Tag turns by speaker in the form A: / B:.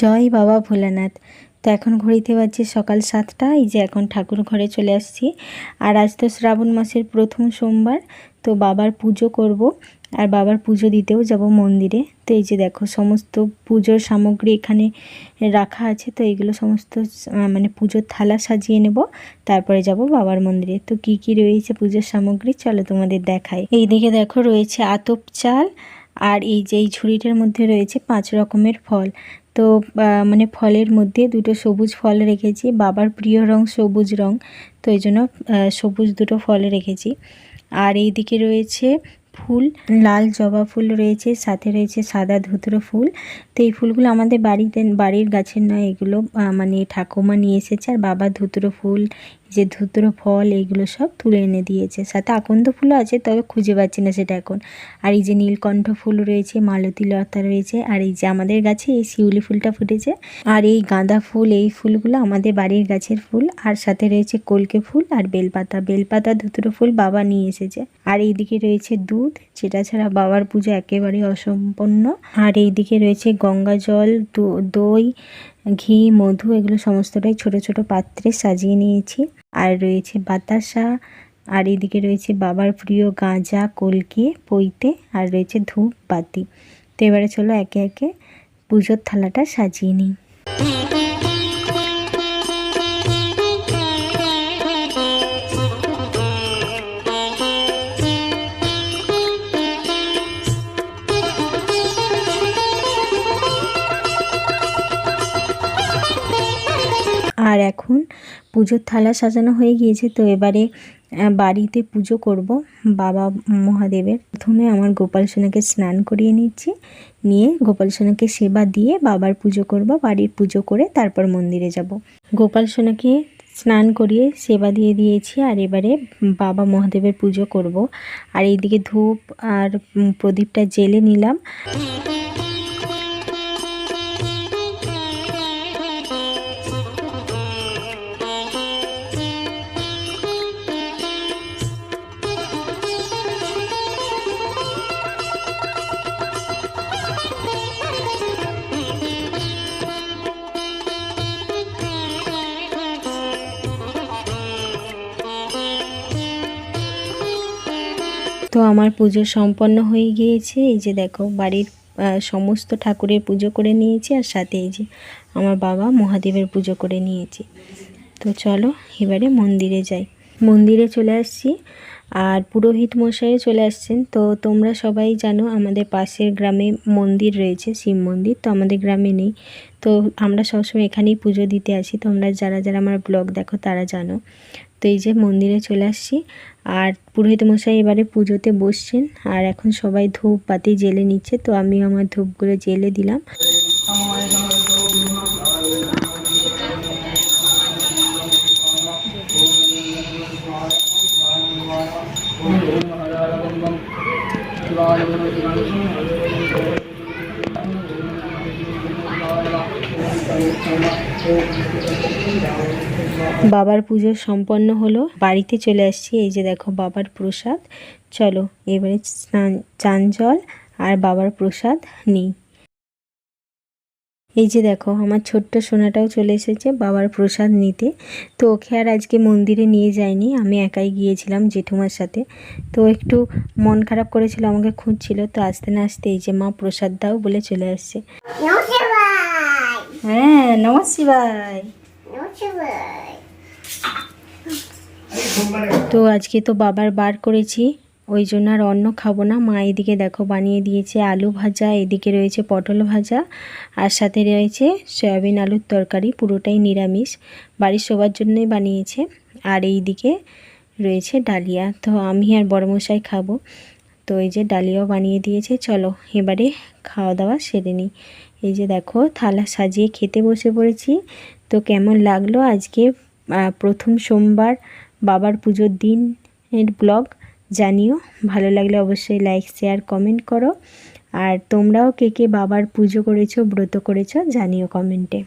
A: জয় বাবা ভোলানাথ। তো এখন ঘড়িতে বাজছে সকাল সাতটা, এই যে এখন ঠাকুর ঘরে চলে আসছি। আর আজ তো শ্রাবণ মাসের প্রথম সোমবার, তো বাবার পুজো করব। আর বাবার পুজো দিতেও যাব মন্দিরে। তো এই যে দেখো, সমস্ত পুজোর সামগ্রী এখানে রাখা আছে, তো এগুলো সমস্ত মানে পুজোর থালা সাজিয়ে নেব। তারপরে যাব বাবার মন্দিরে। তো কি কি রয়েছে পুজোর সামগ্রী, চলো তোমাদের দেখাই। এইদিকে দেখো রয়েছে আতপ চাল, আর এই যে এই ঝুড়িটার মধ্যে রয়েছে পাঁচ রকমের ফল। তো মানে ফলের মধ্যে দুটো সবুজ ফল রেখেছি। বাবার প্রিয় রং সবুজ রং, তো এই জন্য সবুজ দুটো ফল রেখেছি। আর এইদিকে রয়েছে ফুল, লাল জবা ফুল রয়েছে, সাথে রয়েছে সাদা ধুতরো ফুল। তো এই ফুলগুলো আমাদের বাড়িতে, বাড়ির গাছের নয়, এগুলো মানে ঠাকুমা নিয়ে এসেছে, আর বাবা ধুতরো ফুল যে ধুতরো, ফল এইগুলো সব তুলে এনে দিয়েছে। সাথে আকন্দ ফুলও আছে, তবে খুঁজে পাচ্ছি না সেটা এখন। আর এই যে নীলকণ্ঠ ফুল রয়েছে, মালতী লতা রয়েছে, আর এই যে আমাদের গাছে এই শিউলি ফুলটা ফুটেছে। আর এই গাঁদা ফুল, এই ফুলগুলো আমাদের বাড়ির গাছের ফুল। আর সাথে রয়েছে কলকে ফুল আর বেলপাতা। বেলপাতা, ধুতুরো ফুল বাবা নিয়ে এসেছে। আর এইদিকে রয়েছে দুধ, যেটা ছাড়া বাবার পুজো একেবারে অসম্পন্ন আর এইদিকে রয়েছে গঙ্গা জল দই ঘি, মধু, এগুলো সমস্তটাই ছোট ছোট পাত্রে সাজিয়ে নিয়েছি। আর রয়েছে বাতাসা, আর এদিকে রয়েছে বাবার প্রিয় গাঁজা, কলকে পইতে আর রয়েছে ধূপ বাতি তো এবারে চলো একে একে পুজোর থালাটা সাজিয়ে নিই। আর এখন পুজোর থালা সাজানো হয়ে গিয়েছে, তো এবারে বাড়িতে পুজো করব বাবা মহাদেবের। প্রথমে আমার গোপাল সোনাকে স্নান করিয়ে নিচ্ছি, নিয়ে গোপাল সোনাকে সেবা দিয়ে বাবার পুজো করব, বাড়ির পুজো করে তারপর মন্দিরে যাব। গোপাল সোনাকে স্নান করিয়ে সেবা দিয়ে দিয়েছি, আর এবারে বাবা মহাদেবের পুজো করব। আর এইদিকে ধূপ আর প্রদীপটা জেলে নিলাম। তো আমার পুজো সম্পন্ন হয়ে গিয়েছে। এই যে দেখো, বাড়ির সমস্ত ঠাকুরের পুজো করে নিয়েছি আর সাথে এই যে আমার বাবা মহাদেবের পুজো করে নিয়েছি। তো চলো, এবারে মন্দিরে যাই। মন্দিরে চলে আসছি আর পুরোহিত মশাইও চলে আসছেন। তো তোমরা সবাই জানো, আমাদের পাশের গ্রামে মন্দির রয়েছে, শিব মন্দির। তো আমাদের গ্রামে নেই। তো আমরা সবসময় এখানেই পুজো দিতে আসি। তোমরা যারা যারা আমার ব্লগ দেখো, তারা জানো। তো এই যে মন্দিরে চলে আসছি। আর পুরোহিত মশাই এবারে পুজোতে বসছেন। আর এখন সবাই ধূপ বাতি জেলে নিচ্ছে, তো আমি আমার ধূপগুলো জেলে দিলাম। বাবার পুজো সম্পন্ন হলো। বাড়িতে চলে আসছি, এই যে দেখো বাবার প্রসাদ। চলো, এবারে স্নান, চান জল আর বাবার প্রসাদ নিই। এই যে দেখো, আমার ছোট্ট সোনাটাও চলে এসেছে বাবার প্রসাদ নিতে। তো ওকে আর আজকে মন্দিরে নিয়ে যায়নি আমি একাই গিয়েছিলাম জেঠুমার সাথে। তো একটু মন খারাপ করেছিল, আমাকে খুঁজছিল। তো আসতে না আসতে এই যে মা প্রসাদ দাও বলে চলে আসছে। হ্যাঁ তো আজকে তো বাবার বার করেছি, ওই জন্য আর অন্য খাব না। মা এদিকে দেখো বানিয়ে দিয়েছে আলু ভাজা, এদিকে রয়েছে পটল ভাজা, আর সাথে রয়েছে সয়াবিন আলুর তরকারি, পুরোটাই নিরামিষ। বাড়ির সবার জন্যই বানিয়েছে, আর এই দিকে রয়েছে ডালিয়া। তো আমি আর বড়মশাই খাব। তো এই যে ডালিয়াও বানিয়ে দিয়েছে, চলো এবারে খাওয়া দাওয়া সেরে নিই। এই যে দেখো, থালা সাজিয়ে খেতে বসে পড়েছি। তো কেমন লাগল আজকে প্রথম সোমবার বাবার পুজোর দিন এর ব্লগ জানিও। ভালো লাগলে অবশ্যই লাইক শেয়ার কমেন্ট করো। আর তোমরাও কে কে বাবার পুজো করেছ, ব্রত করেছ জানিও কমেন্টে